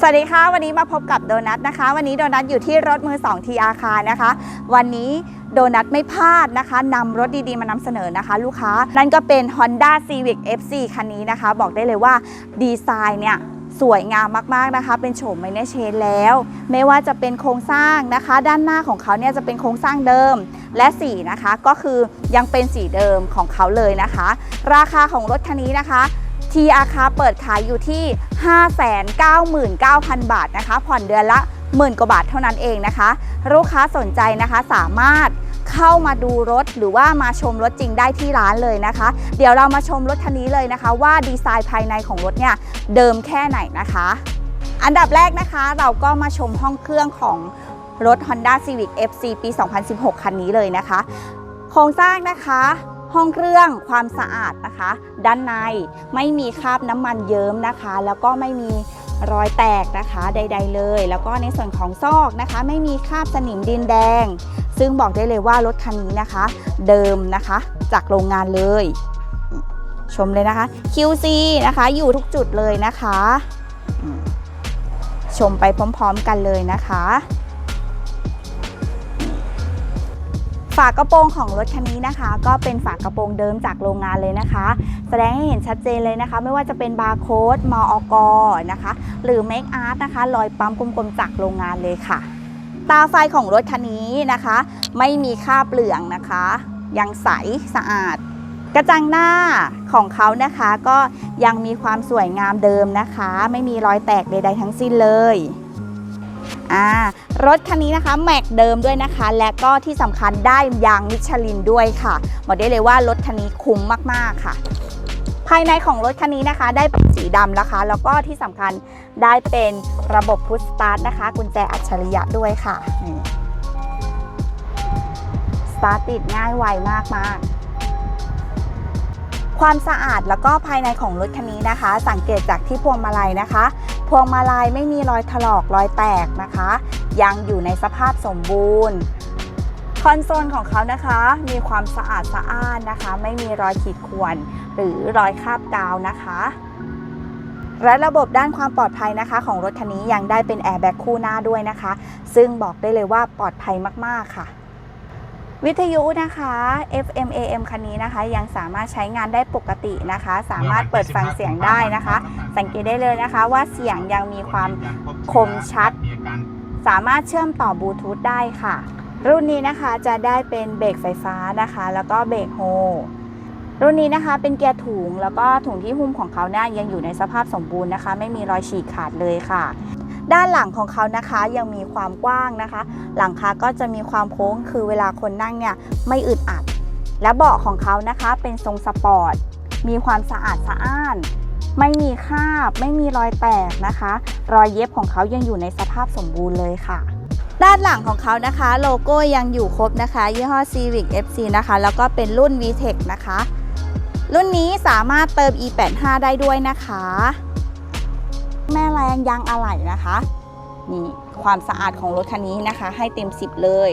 สวัสดีค่ะ วันนี้มาพบกับโดนัทนะคะ วันนี้โดนัทอยู่ที่รถมือ2ทีอาคานะคะ วันนี้โดนัทไม่พลาดนะคะนำรถดีๆ มานำเสนอนะคะ ลูกค้านั่นก็เป็น Honda Civic FC คันนี้นะคะ บอกได้เลยว่าดีไซน์เนี่ยสวยงามมากๆนะคะ เป็นโฉมไมเนเชนแล้ว ไม่ว่าจะเป็นโครงสร้างนะคะ ด้านหน้าของเขาเนี่ยจะเป็นโครงสร้างเดิม และสีนะคะก็คือยังเป็นสีเดิมของเขาเลยนะคะ ราคาของรถคันนี้นะคะ ทีอาคาเปิดขายอยู่ที่ 599,000 บาทนะคะ ผ่อนเดือนละหมื่นกว่าบาทเท่านั้นเองนะคะ ลูกค้าสนใจนะคะสามารถเข้ามาดูรถหรือว่ามาชมรถจริงได้ที่ร้านเลยนะคะ เดี๋ยวเรามาชมรถคันนี้เลยนะคะ ว่าดีไซน์ภายในของรถเนี่ยเดิมแค่ไหนนะคะ อันดับแรกนะคะเราก็มาชมห้องเครื่องของรถ Honda Civic FC ปี 2016 คันนี้เลยนะคะ โครงสร้างนะคะ ห้องเครื่องความสะอาดนะคะ ด้านในไม่มีคราบน้ำมันเยิ้มนะคะ แล้วก็ไม่มีรอยแตกนะคะใด ๆ เลย แล้วก็ในส่วนของซอกนะคะ ไม่มีคราบสนิมดินแดง ซึ่งบอกได้เลยว่ารถคันนี้นะคะ เดิมนะคะจากโรงงานเลย ชมเลยนะคะ QC นะคะอยู่ทุกจุดเลยนะคะ ชมไปพร้อม ๆ กันเลยนะคะ ฝากระโปรงของรถคันนี้นะคะ ก็เป็นฝากระโปรงเดิมจากโรงงานเลยนะคะ แสดงให้เห็นชัดเจนเลยนะคะ ไม่ว่าจะเป็นบาร์โค้ดมออกนะคะ หรือ Make Art นะคะรอยปั๊มกลมๆจากโรงงานเลยค่ะ ตาไฟของรถคันนี้นะคะ ไม่มีคราบเหลืองนะคะ ยังใสสะอาด กระจังหน้าของเขานะคะ ก็ยังมีความสวยงามเดิมนะคะ ไม่มีรอยแตกใดๆทั้งสิ้นเลย อ่ารถคันนี้นะคะแม็กเดิมด้วยนะคะ และก็ที่สำคัญได้ยางมิชลินด้วยค่ะบอกได้เลยว่ารถคันนี้คุ้มมากๆค่ะ ภายในของรถคันนี้นะคะ ได้เป็นสีดำนะคะ แล้วก็ที่สำคัญได้เป็นระบบพุชสตาร์ทนะคะ กุญแจอัจฉริยะด้วยค่ะสตาร์ทติดง่ายไวมากๆ ความสะอาดแล้วก็ภายในของรถคันนี้นะคะ สังเกตจากที่พวงมาลัยนะคะ พวงมาลัยไม่มีรอยถลอกรอยแตกนะคะ ยังอยู่ในสภาพสมบูรณ์คอนโซลของเขานะคะมีความสะอาดสะอ้านนะคะ ไม่มีรอยขีดข่วนหรือรอยคราบกาวนะคะ และระบบด้านความปลอดภัยนะคะ ของรถคันนี้ยังได้เป็นแอร์แบ็กคู่หน้าด้วยนะคะ ซึ่งบอกได้เลยว่าปลอดภัยมากๆค่ะ วิทยุนะคะ FM AM คันนี้นะคะ ยังสามารถใช้งานได้ปกตินะคะ สามารถเปิดฟังเสียงได้นะคะ สังเกตได้เลยนะคะ ว่าเสียงยังมีความคมชัด สามารถเชื่อมต่อบลูทูธได้ค่ะ รุ่นนี้นะคะจะได้เป็นเบรกไฟฟ้านะคะ แล้วก็เบรกโฮรุ่นนี้นะคะเป็นเกียร์ถุงแล้วก็ถุงที่หุ้มของเขาเนี่ยยังอยู่ในสภาพสมบูรณ์นะคะ ไม่มีรอยฉีกขาดเลยค่ะ ด้านหลังของเขานะคะยังมีความกว้างนะคะ หลังคาก็จะมีความโค้งคือเวลาคนนั่งเนี่ยไม่อึดอัด และเบาะของเขานะคะเป็นทรงสปอร์ตมีความสะอาดสะอ้าน ไม่มีคราบ ไม่มีรอยแตกนะคะ รอยเย็บของเขายังอยู่ในสภาพสมบูรณ์เลยค่ะ ด้านหลังของเขานะคะ โลโก้ยังอยู่ครบนะคะ ยี่ห้อ Civic FC นะคะ แล้วก็เป็นรุ่น VTEC นะคะ รุ่นนี้สามารถเติม E85 ได้ด้วยนะคะ แม่แรงยางอะไหล่นะคะนี่ความสะอาดของรถคันนี้นะคะ ให้เต็ม 10 เลย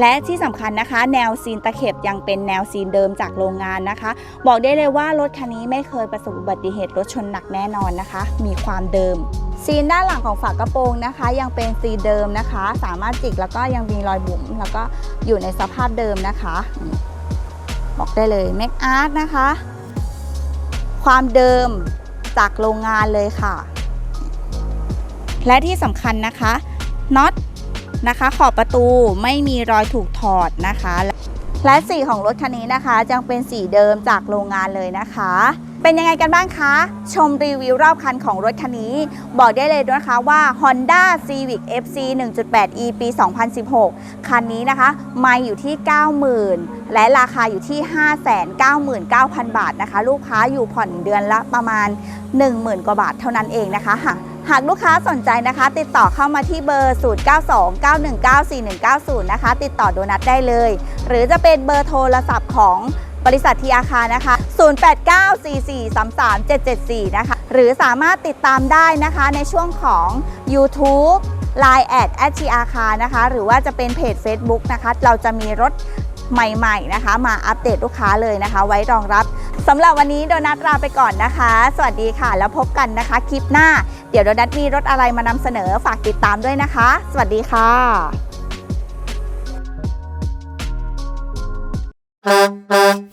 และที่สำคัญนะคะ แนวซีนตะเข็บยังเป็นแนวซีนเดิมจากโรงงานนะคะ บอกได้เลยว่ารถคันนี้ไม่เคยประสบอุบัติเหตุรถชนหนักแน่นอนนะคะ มีความเดิม ซีนด้านหลังของฝากระโปรงนะคะ ยังเป็นซีนเดิมนะคะ สามารถจิกแล้วก็ยังมีรอยบุ๋มแล้วก็อยู่ในสภาพเดิมนะคะ บอกได้เลยแม็กอาร์ตนะคะ ความเดิมจากโรงงานเลยค่ะ และที่สำคัญนะคะน็อตนะคะ ขอบประตูไม่มีรอยถูกถอดนะคะ และสีของรถคันนี้นะคะยังเป็นสีเดิมจากโรงงานเลยนะคะ เป็นยังไงกันบ้างคะ ชมรีวิวรอบคันของรถคันนี้ บอกได้เลยนะคะว่า Honda Civic FC 1.8e ปี 2016 คันนี้นะคะ ไม่อยู่ที่ 90,000 และราคาอยู่ที่ 599,000 บาทนะคะ ลูกค้าอยู่ผ่อนเดือนละประมาณ 10,000 กว่าบาทเท่านั้นเองนะคะ หากลูกค้าสนใจนะคะ ติดต่อเข้ามาที่เบอร์ 0929194190 นะคะ ติดต่อโดนัทได้เลย หรือจะเป็นเบอร์โทรศัพท์ของบริษัททีอาคารนะคะ 0894433774 นะคะ หรือสามารถติดตามได้นะคะในช่วงของ YouTube Line แอดแอดทีอาคารนะคะ หรือว่าจะเป็นเพจ Facebook นะคะ เราจะมีรถ ใหม่ๆนะคะ มาอัปเดตลูกค้าเลยนะคะ ไว้รองรับสำหรับวันนี้โดนัทลาไปก่อนนะคะ สวัสดีค่ะ แล้วพบกันนะคะคลิปหน้า เดี๋ยวโดนัทมีรถอะไรมานำเสนอฝากติดตามด้วยนะคะ สวัสดีค่ะ Thank